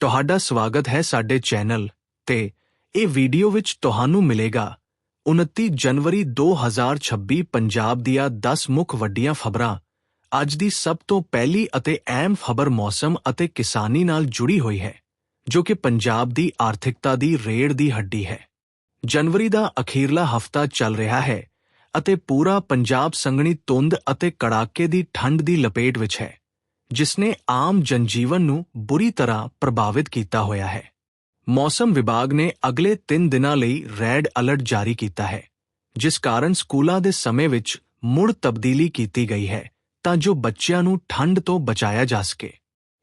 ਤੁਹਾਡਾ ਸਵਾਗਤ ਹੈ ਸਾਡੇ ਚੈਨਲ ਤੇ ਇਹ ਵੀਡੀਓ ਵਿੱਚ ਤੁਹਾਨੂੰ ਮਿਲੇਗਾ। 29 ਜਨਵਰੀ 2026 ਪੰਜਾਬ ਦੀਆਂ 10 ਮੁੱਖ ਵੱਡੀਆਂ ਖਬਰਾਂ। ਅੱਜ ਦੀ ਸਭ ਤੋਂ ਪਹਿਲੀ ਅਤੇ ਅਹਿਮ ਖਬਰ ਮੌਸਮ ਅਤੇ ਕਿਸਾਨੀ ਨਾਲ ਜੁੜੀ ਹੋਈ ਹੈ, ਜੋ ਕਿ ਪੰਜਾਬ ਦੀ ਆਰਥਿਕਤਾ ਦੀ ਰੇੜ ਦੀ ਹੱਡੀ ਹੈ। ਜਨਵਰੀ ਦਾ ਅਖੀਰਲਾ ਹਫਤਾ ਚੱਲ ਰਿਹਾ ਹੈ ਅਤੇ ਪੂਰਾ ਪੰਜਾਬ ਸੰਘਣੀ ਧੁੰਦ ਅਤੇ ਕੜਾਕੇ ਦੀ ਠੰਡ ਦੀ ਲਪੇਟ ਵਿੱਚ ਹੈ। ਜਿਸਨੇ ਆਮ ਜਨਜੀਵਨ ਨੂੰ ਬੁਰੀ ਤਰ੍ਹਾਂ ਪ੍ਰਭਾਵਿਤ ਕੀਤਾ ਹੋਇਆ ਹੈ। ਮੌਸਮ ਵਿਭਾਗ ਨੇ ਅਗਲੇ 3 ਦਿਨਾਂ ਲਈ ਰੈੱਡ ਅਲਰਟ ਜਾਰੀ ਕੀਤਾ ਹੈ, ਜਿਸ ਕਾਰਨ ਸਕੂਲਾਂ ਦੇ ਸਮੇਂ ਵਿੱਚ ਮੁੜ ਤਬਦੀਲੀ ਕੀਤੀ ਗਈ ਹੈ, ਤਾਂ ਜੋ ਬੱਚਿਆਂ ਨੂੰ ਠੰਡ ਤੋਂ ਬਚਾਇਆ ਜਾ ਸਕੇ।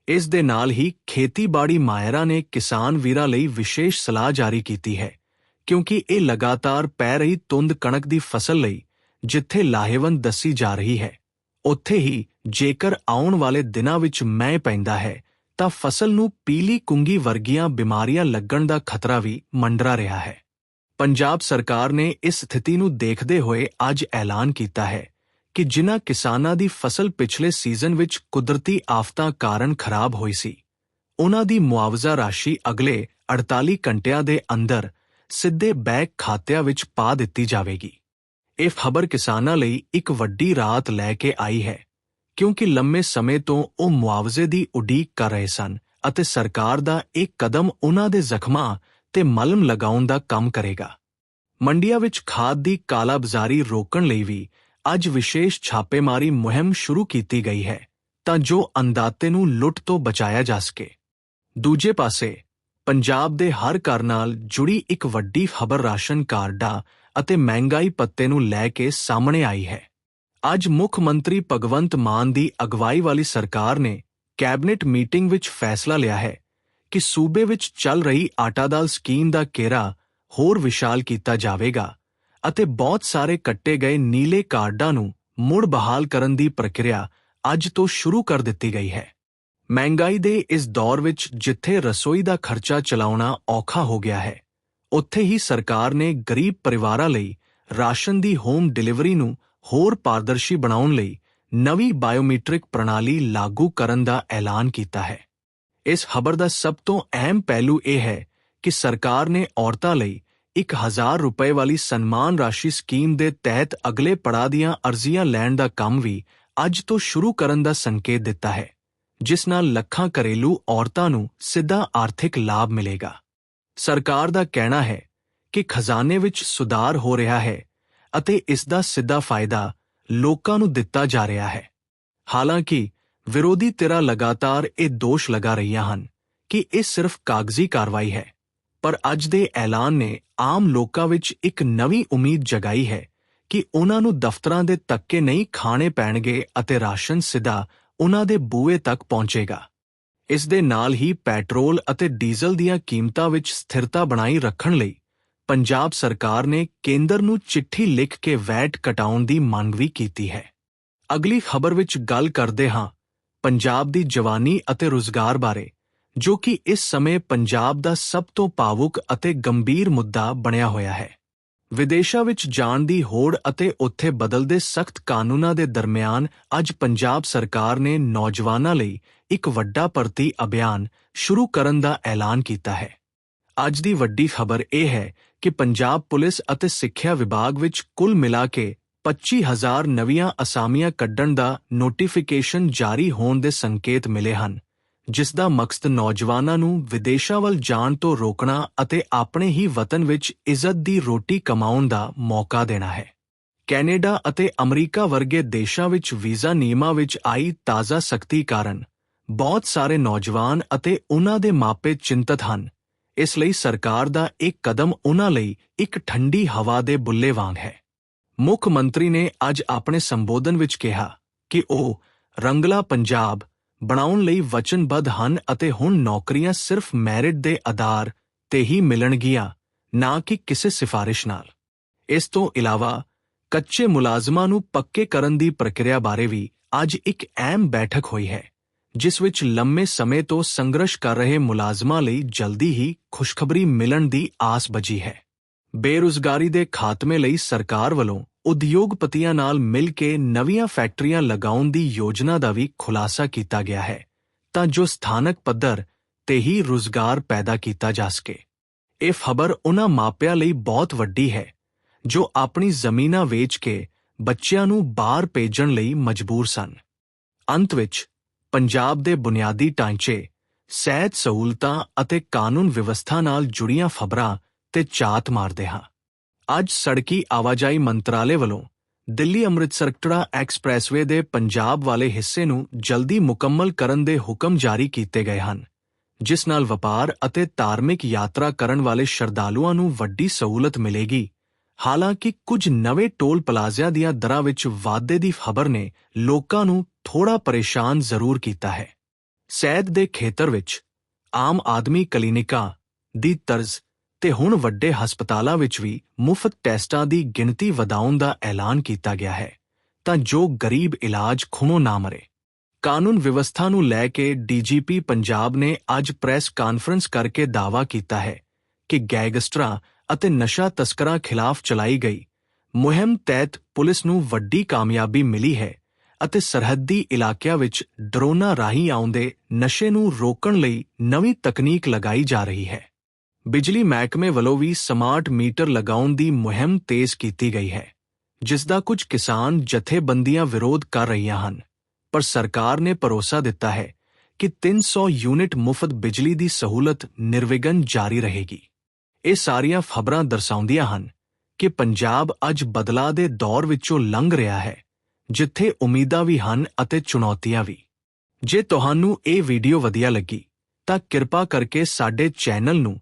ਇਸ ਦੇ ਨਾਲ ਹੀ ਖੇਤੀਬਾੜੀ ਮਾਹਿਰਾਂ ਨੇ ਕਿਸਾਨ ਵੀਰਾਂ ਲਈ ਵਿਸ਼ੇਸ਼ ਸਲਾਹ ਜਾਰੀ ਕੀਤੀ ਹੈ, ਕਿਉਂਕਿ ਇਹ ਲਗਾਤਾਰ ਪੈ ਰਹੀ ਤੁੰਦ ਕਣਕ ਦੀ ਫਸਲ ਲਈ, ਜਿੱਥੇ ਲਾਹੇਵੰਦ ਦੱਸੀ ਜਾ ਰਹੀ ਹੈ। ਉੱਥੇ ਹੀ ਜੇਕਰ ਆਉਣ ਵਾਲੇ ਦਿਨਾਂ ਵਿੱਚ ਮੈਂ ਪੈਂਦਾ ਹੈ, ਤਾਂ ਫਸਲ ਨੂੰ ਪੀਲੀ ਕੁੰਗੀ ਵਰਗੀਆਂ ਬਿਮਾਰੀਆਂ ਲੱਗਣ ਦਾ ਖਤਰਾ ਵੀ ਮੰਡਰਾ ਰਿਹਾ ਹੈ। ਪੰਜਾਬ ਸਰਕਾਰ ਨੇ ਇਸ ਸਥਿਤੀ ਨੂੰ ਦੇਖਦੇ ਹੋਏ ਅੱਜ ਐਲਾਨ ਕੀਤਾ ਹੈ ਕਿ ਜਿਨ੍ਹਾਂ ਕਿਸਾਨਾਂ ਦੀ ਫਸਲ ਪਿਛਲੇ ਸੀਜ਼ਨ ਵਿੱਚ ਕੁਦਰਤੀ ਆਫਤਾਂ ਕਾਰਨ ਖਰਾਬ ਹੋਈ ਸੀ, ਉਹਨਾਂ ਦੀ ਮੁਆਵਜ਼ਾ ਰਾਸ਼ੀ ਅਗਲੇ 48 ਘੰਟਿਆਂ ਦੇ ਅੰਦਰ ਸਿੱਧੇ ਬੈਂਕ ਖਾਤਿਆਂ ਵਿੱਚ ਪਾ ਦਿੱਤੀ ਜਾਵੇਗੀ। ਇਹ ਖਬਰ ਕਿਸਾਨਾਂ ਲਈ ਇੱਕ ਵੱਡੀ ਰਾਤ ਲੈ ਕੇ ਆਈ ਹੈ, ਕਿਉਂਕਿ ਲੰਮੇ ਸਮੇਂ ਤੋਂ ਉਹ ਮੁਆਵਜ਼ੇ ਦੀ ਉਡੀਕ ਕਰ ਰਹੇ ਸਨ ਅਤੇ ਸਰਕਾਰ ਦਾ ਇਹ ਕਦਮ ਉਹਨਾਂ ਦੇ ਜ਼ਖਮਾਂ ਤੇ ਮਲਮ ਲਗਾਉਣ ਦਾ ਕੰਮ ਕਰੇਗਾ। ਮੰਡੀਆਂ ਵਿੱਚ ਖਾਦ ਦੀ ਕਾਲਾਬਾਜ਼ਾਰੀ ਰੋਕਣ ਲਈ ਵੀ ਅੱਜ ਵਿਸ਼ੇਸ਼ ਛਾਪੇਮਾਰੀ ਮੁਹਿੰਮ ਸ਼ੁਰੂ ਕੀਤੀ ਗਈ ਹੈ, ਤਾਂ ਜੋ ਅੰਦਾਤੇ ਨੂੰ ਲੁੱਟ ਤੋਂ ਬਚਾਇਆ ਜਾ ਸਕੇ। ਦੂਜੇ ਪਾਸੇ, ਪੰਜਾਬ ਦੇ ਹਰ ਘਰ ਨਾਲ ਜੁੜੀ ਇੱਕ ਵੱਡੀ ਖਬਰ ਰਾਸ਼ਨ ਕਾਰਡਾਂ ਅਤੇ ਮਹਿੰਗਾਈ ਪੱਤੇ ਨੂੰ ਲੈ ਕੇ ਸਾਹਮਣੇ ਆਈ ਹੈ। ਅੱਜ ਮੁੱਖ ਮੰਤਰੀ ਭਗਵੰਤ ਮਾਨ ਦੀ ਅਗਵਾਈ ਵਾਲੀ ਸਰਕਾਰ ਨੇ ਕੈਬਨਿਟ ਮੀਟਿੰਗ ਵਿੱਚ ਫੈਸਲਾ ਲਿਆ ਹੈ ਕਿ ਸੂਬੇ ਵਿੱਚ ਚੱਲ ਰਹੀ ਆਟਾ ਦਾਲ ਸਕੀਮ ਦਾ ਕੇਰਾ ਹੋਰ ਵਿਸ਼ਾਲ ਕੀਤਾ ਜਾਵੇਗਾ ਅਤੇ ਬਹੁਤ ਸਾਰੇ ਕੱਟੇ ਗਏ ਨੀਲੇ ਕਾਰਡਾਂ ਨੂੰ ਮੁੜ ਬਹਾਲ ਕਰਨ ਦੀ ਪ੍ਰਕਿਰਿਆ ਅੱਜ ਤੋਂ ਸ਼ੁਰੂ ਕਰ ਦਿੱਤੀ ਗਈ ਹੈ। ਮਹਿੰਗਾਈ ਦੇ ਇਸ ਦੌਰ ਵਿੱਚ ਜਿੱਥੇ ਰਸੋਈ ਦਾ ਖਰਚਾ ਚਲਾਉਣਾ ਔਖਾ ਹੋ ਗਿਆ ਹੈ ਉੱਥੇ ਹੀ ਸਰਕਾਰ ਨੇ ਗਰੀਬ ਪਰਿਵਾਰਾਂ ਲਈ ਰਾਸ਼ਨ ਦੀ ਹੋਮ ਡਿਲੀਵਰੀ ਨੂੰ ਹੋਰ ਪਾਰਦਰਸ਼ੀ ਬਣਾਉਣ ਲਈ ਨਵੀਂ ਬਾਇਓਮੈਟ੍ਰਿਕ ਪ੍ਰਣਾਲੀ ਲਾਗੂ ਕਰਨ ਦਾ ਐਲਾਨ ਕੀਤਾ ਹੈ। ਇਸ ਖਬਰ ਦਾ ਸਭ ਤੋਂ ਅਹਿਮ ਪਹਿਲੂ ਇਹ ਹੈ ਕਿ ਸਰਕਾਰ ਨੇ ਔਰਤਾਂ ਲਈ 1000 ਰੁਪਏ ਵਾਲੀ ਸਨਮਾਨ ਰਾਸ਼ੀ ਸਕੀਮ ਦੇ ਤਹਿਤ ਅਗਲੇ ਪੜਾਅ ਦੀਆਂ ਅਰਜ਼ੀਆਂ ਲੈਣ ਦਾ ਕੰਮ ਵੀ ਅੱਜ ਤੋਂ ਸ਼ੁਰੂ ਕਰਨ ਦਾ ਸੰਕੇਤ ਦਿੱਤਾ ਹੈ, ਜਿਸ ਨਾਲ ਲੱਖਾਂ ਘਰੇਲੂ ਔਰਤਾਂ ਨੂੰ ਸਿੱਧਾ ਆਰਥਿਕ ਲਾਭ ਮਿਲੇਗਾ। ਸਰਕਾਰ ਦਾ ਕਹਿਣਾ ਹੈ ਕਿ ਖਜ਼ਾਨੇ ਵਿੱਚ ਸੁਧਾਰ ਹੋ ਰਿਹਾ ਹੈ ਅਤੇ ਇਸ ਦਾ ਸਿੱਧਾ ਫਾਇਦਾ ਲੋਕਾਂ ਨੂੰ ਦਿੱਤਾ ਜਾ ਰਿਹਾ ਹੈ। ਹਾਲਾਂਕਿ, ਵਿਰੋਧੀ ਧਿਰਾਂ ਲਗਾਤਾਰ ਇਹ ਦੋਸ਼ ਲਗਾ ਰਹੀਆਂ ਹਨ ਕਿ ਇਹ ਸਿਰਫ ਕਾਗਜ਼ੀ ਕਾਰਵਾਈ ਹੈ, ਪਰ ਅੱਜ ਦੇ ਐਲਾਨ ਨੇ ਆਮ ਲੋਕਾਂ ਵਿੱਚ ਇੱਕ ਨਵੀਂ ਉਮੀਦ ਜਗਾਈ ਹੈ ਕਿ ਉਹਨਾਂ ਨੂੰ ਦਫ਼ਤਰਾਂ ਦੇ ਤੱਕੇ ਨਹੀਂ ਖਾਣੇ ਪੈਣਗੇ ਅਤੇ ਰਾਸ਼ਨ ਸਿੱਧਾ ਉਹਨਾਂ ਦੇ ਬੂਏ ਤੱਕ ਪਹੁੰਚੇਗਾ। ਇਸ ਦੇ ਨਾਲ ਹੀ ਪੈਟਰੋਲ ਅਤੇ ਡੀਜ਼ਲ ਦੀਆਂ ਕੀਮਤਾਂ ਵਿੱਚ ਸਥਿਰਤਾ ਬਣਾਈ ਰੱਖਣ ਲਈ ਪੰਜਾਬ ਸਰਕਾਰ ਨੇ ਕੇਂਦਰ ਨੂੰ ਚਿੱਠੀ ਲਿਖ ਕੇ ਵੈਟ ਕਟਾਉਣ ਦੀ ਮੰਗ ਵੀ ਕੀਤੀ ਹੈ। ਅਗਲੀ ਖਬਰ ਵਿੱਚ ਗੱਲ ਕਰਦੇ ਹਾਂ ਪੰਜਾਬ ਦੀ ਜਵਾਨੀ ਅਤੇ ਰੋਜ਼ਗਾਰ ਬਾਰੇ, ਜੋ ਕਿ ਇਸ ਸਮੇਂ ਪੰਜਾਬ ਦਾ ਸਭ ਤੋਂ ਪਾਵੁਕ ਅਤੇ ਗੰਭੀਰ ਮੁੱਦਾ ਬਣਿਆ ਹੋਇਆ ਹੈ। ਵਿਦੇਸ਼ਾਂ ਵਿੱਚ ਜਾਣ ਦੀ ਹੋੜ ਅਤੇ ਉੱਥੇ ਬਦਲਦੇ ਸਖਤ ਕਾਨੂੰਨਾਂ ਦੇ ਦਰਮਿਆਨ ਅੱਜ ਪੰਜਾਬ ਸਰਕਾਰ ਨੇ ਨੌਜਵਾਨਾਂ ਲਈ ਇੱਕ ਵੱਡਾ ਭਰਤੀ ਅਭਿਆਨ ਸ਼ੁਰੂ ਕਰਨ ਦਾ ਐਲਾਨ ਕੀਤਾ ਹੈ। ਅੱਜ ਦੀ ਵੱਡੀ ਖਬਰ ਇਹ ਹੈ ਕਿ ਪੰਜਾਬ ਪੁਲਿਸ ਅਤੇ ਸਿੱਖਿਆ ਵਿਭਾਗ ਵਿੱਚ ਕੁੱਲ ਮਿਲਾ ਕੇ 25000 ਨਵੀਆਂ ਅਸਾਮੀਆਂ ਕੱਢਣ ਦਾ ਨੋਟੀਫਿਕੇਸ਼ਨ ਜਾਰੀ ਹੋਣ ਦੇ ਸੰਕੇਤ ਮਿਲੇ ਹਨ। ਜਿਸ ਦਾ ਮਕਸਦ ਨੌਜਵਾਨਾਂ ਨੂੰ ਵਿਦੇਸ਼ਾਂ ਵੱਲ ਜਾਣ ਤੋਂ ਰੋਕਣਾ ਅਤੇ ਆਪਣੇ ਹੀ ਵਤਨ ਵਿੱਚ ਇੱਜ਼ਤ ਦੀ ਰੋਟੀ ਕਮਾਉਣ ਦਾ ਮੌਕਾ ਦੇਣਾ ਹੈ। ਕੈਨੇਡਾ ਅਤੇ ਅਮਰੀਕਾ ਵਰਗੇ ਦੇਸ਼ਾਂ ਵਿੱਚ ਵੀਜ਼ਾ ਨਿਯਮਾਂ ਵਿੱਚ ਆਈ ਤਾਜ਼ਾ ਸਖਤੀ ਕਾਰਨ ਬਹੁਤ ਸਾਰੇ ਨੌਜਵਾਨ ਅਤੇ ਉਹਨਾਂ ਦੇ ਮਾਪੇ ਚਿੰਤਤ ਹਨ। ਇਸ ਲਈ ਸਰਕਾਰ ਦਾ ਇਹ ਕਦਮ ਉਹਨਾਂ ਲਈ ਇੱਕ ਠੰਡੀ ਹਵਾ ਦੇ ਬੁੱਲੇ ਵਾਂਗ ਹੈ। ਮੁੱਖ ਮੰਤਰੀ ਨੇ ਅੱਜ ਆਪਣੇ ਸੰਬੋਧਨ ਵਿੱਚ ਕਿਹਾ ਕਿ ਉਹ ਰੰਗਲਾ ਪੰਜਾਬ ਬਣਾਉਣ ਲਈ ਵਚਨਬੱਧ ਹਨ ਅਤੇ ਹੁਣ ਨੌਕਰੀਆਂ ਸਿਰਫ ਮੈਰਿਟ ਦੇ ਆਧਾਰ ਤੇ ਹੀ ਮਿਲਣਗੀਆਂ, ਨਾ ਕਿ ਕਿਸੇ ਸਿਫਾਰਿਸ਼ ਨਾਲ। ਇਸ ਤੋਂ ਇਲਾਵਾ, ਕੱਚੇ ਮੁਲਾਜ਼ਮਾਂ ਨੂੰ ਪੱਕੇ ਕਰਨ ਦੀ ਪ੍ਰਕਿਰਿਆ ਬਾਰੇ ਵੀ ਅੱਜ ਇੱਕ ਅਹਿਮ ਬੈਠਕ ਹੋਈ ਹੈ, ਜਿਸ ਵਿੱਚ ਲੰਮੇ ਸਮੇਂ ਤੋਂ ਸੰਘਰਸ਼ ਕਰ ਰਹੇ ਮੁਲਾਜ਼ਮਾਂ ਲਈ ਜਲਦੀ ਹੀ ਖੁਸ਼ਖਬਰੀ ਮਿਲਣ ਦੀ ਆਸ ਬਜੀ ਹੈ। ਬੇਰੁਜ਼ਗਾਰੀ ਦੇ ਖਾਤਮੇ ਲਈ ਸਰਕਾਰ ਵੱਲੋਂ ਉਦਯੋਗਪਤੀਆਂ ਨਾਲ ਮਿਲ ਕੇ ਨਵੀਆਂ ਫੈਕਟਰੀਆਂ ਲਗਾਉਣ ਦੀ ਯੋਜਨਾ ਦਾ ਵੀ ਖੁਲਾਸਾ ਕੀਤਾ ਗਿਆ ਹੈ, ਤਾਂ ਜੋ ਸਥਾਨਕ ਪੱਧਰ ਤੇ ਹੀ ਰੁਜ਼ਗਾਰ ਪੈਦਾ ਕੀਤਾ ਜਾ ਸਕੇ। ਇਹ ਖਬਰ ਉਹਨਾਂ ਮਾਪਿਆਂ ਲਈ ਬਹੁਤ ਵੱਡੀ ਹੈ, ਜੋ ਆਪਣੀ ਜ਼ਮੀਨਾਂ ਵੇਚ ਕੇ ਬੱਚਿਆਂ ਨੂੰ ਬਾਹਰ ਭੇਜਣ ਲਈ ਮਜਬੂਰ ਸਨ। ਅੰਤ ਵਿੱਚ, ਪੰਜਾਬ ਦੇ ਬੁਨਿਆਦੀ ਢਾਂਚੇ, ਸਿਹਤ ਸਹੂਲਤਾਂ ਅਤੇ ਕਾਨੂੰਨ ਵਿਵਸਥਾ ਨਾਲ ਜੁੜੀਆਂ ਖਬਰਾਂ ਤੇ ਝਾਤ ਮਾਰਦੇ ਹਾਂ। ਅੱਜ ਸੜਕੀ ਆਵਾਜਾਈ ਮੰਤਰਾਲੇ ਵੱਲੋਂ ਦਿੱਲੀ ਅੰਮ੍ਰਿਤਸਰ ਕਟੜਾ ਐਕਸਪ੍ਰੈਸਵੇ ਦੇ ਪੰਜਾਬ ਵਾਲੇ ਹਿੱਸੇ ਨੂੰ ਜਲਦੀ ਮੁਕੰਮਲ ਕਰਨ ਦੇ ਹੁਕਮ ਜਾਰੀ ਕੀਤੇ ਗਏ ਹਨ, ਜਿਸ ਨਾਲ ਵਪਾਰ ਅਤੇ ਧਾਰਮਿਕ ਯਾਤਰਾ ਕਰਨ ਵਾਲੇ ਸ਼ਰਧਾਲੂਆਂ ਨੂੰ ਵੱਡੀ ਸਹੂਲਤ ਮਿਲੇਗੀ। ਹਾਲਾਂਕਿ ਕੁਝ ਨਵੇਂ ਟੋਲ ਪਲਾਜ਼ਿਆਂ ਦੀਆਂ ਦਰਾਂ ਵਿੱਚ ਵਾਧੇ ਦੀ ਖਬਰ ਨੇ ਲੋਕਾਂ ਨੂੰ ਥੋੜਾ ਪਰੇਸ਼ਾਨ ਜ਼ਰੂਰ ਕੀਤਾ ਹੈ। ਸੈਦ ਦੇ ਖੇਤਰ ਵਿੱਚ ਆਮ ਆਦਮੀ ਕਲੀਨਿਕਾਂ ਦੀ ਤਰਜ਼ ਤੇ ਹੁਣ ਵੱਡੇ ਹਸਪਤਾਲਾਂ ਵਿੱਚ ਵੀ ਮੁਫਤ ਟੈਸਟਾਂ ਦੀ ਗਿਣਤੀ ਵਧਾਉਣ ਦਾ ਐਲਾਨ ਕੀਤਾ ਗਿਆ ਹੈ, ਤਾਂ ਜੋ ਗਰੀਬ ਇਲਾਜ ਖੁਣੋ ਨਾ ਮਰੇ। ਕਾਨੂੰਨ ਵਿਵਸਥਾ ਨੂੰ ਲੈ ਕੇ ਡੀਜੀਪੀ ਪੰਜਾਬ ਨੇ ਅੱਜ ਪ੍ਰੈਸ ਕਾਨਫਰੰਸ ਕਰਕੇ ਦਾਅਵਾ ਕੀਤਾ ਹੈ ਕਿ ਗੈਂਗਸਟਰਾਂ ਅਤੇ ਨਸ਼ਾ ਤਸਕਰਾਂ ਖਿਲਾਫ ਚਲਾਈ ਗਈ ਮੁਹਿੰਮ ਤਹਿਤ ਪੁਲਿਸ ਨੂੰ ਵੱਡੀ ਕਾਮਯਾਬੀ ਮਿਲੀ ਹੈ ਅਤੇ ਸਰਹੱਦੀ ਇਲਾਕਿਆਂ ਵਿੱਚ ਡਰੋਨਾਂ ਰਾਹੀਂ ਆਉਂਦੇ ਨਸ਼ੇ ਨੂੰ ਰੋਕਣ ਲਈ ਨਵੀਂ ਤਕਨੀਕ ਲਗਾਈ ਜਾ ਰਹੀ ਹੈ। ਬਿਜਲੀ ਮਹਿਕਮੇ ਵੱਲੋਂ ਵੀ ਸਮਾਰਟ ਮੀਟਰ ਲਗਾਉਣ ਦੀ ਮੁਹਿੰਮ ਤੇਜ਼ ਕੀਤੀ ਗਈ ਹੈ ਜਿਸ ਦਾ ਕੁਝ ਕਿਸਾਨ ਜਥੇਬੰਦੀਆਂ ਵਿਰੋਧ ਕਰ ਰਹੀਆਂ ਹਨ। ਪਰ ਸਰਕਾਰ ਨੇ ਭਰੋਸਾ ਦਿੱਤਾ ਹੈ ਕਿ 300 ਯੂਨਿਟ ਮੁਫਤ ਬਿਜਲੀ ਦੀ ਸਹੂਲਤ ਨਿਰਵਿਘਨ ਜਾਰੀ ਰਹੇਗੀ। ਇਹ ਸਾਰੀਆਂ ਖਬਰਾਂ ਦਰਸਾਉਂਦੀਆਂ ਹਨ ਕਿ ਪੰਜਾਬ ਅੱਜ ਬਦਲਾਅ ਦੇ ਦੌਰ ਵਿੱਚੋਂ ਲੰਘ ਰਿਹਾ ਹੈ, ਜਿੱਥੇ ਉਮੀਦਾਂ ਵੀ ਹਨ ਅਤੇ ਚੁਣੌਤੀਆਂ ਵੀ। ਜੇ ਤੁਹਾਨੂੰ ਇਹ ਵੀਡੀਓ ਵਧੀਆ ਲੱਗੀ, ਤਾਂ ਕਿਰਪਾ ਕਰਕੇ ਸਾਡੇ ਚੈਨਲ ਨੂੰ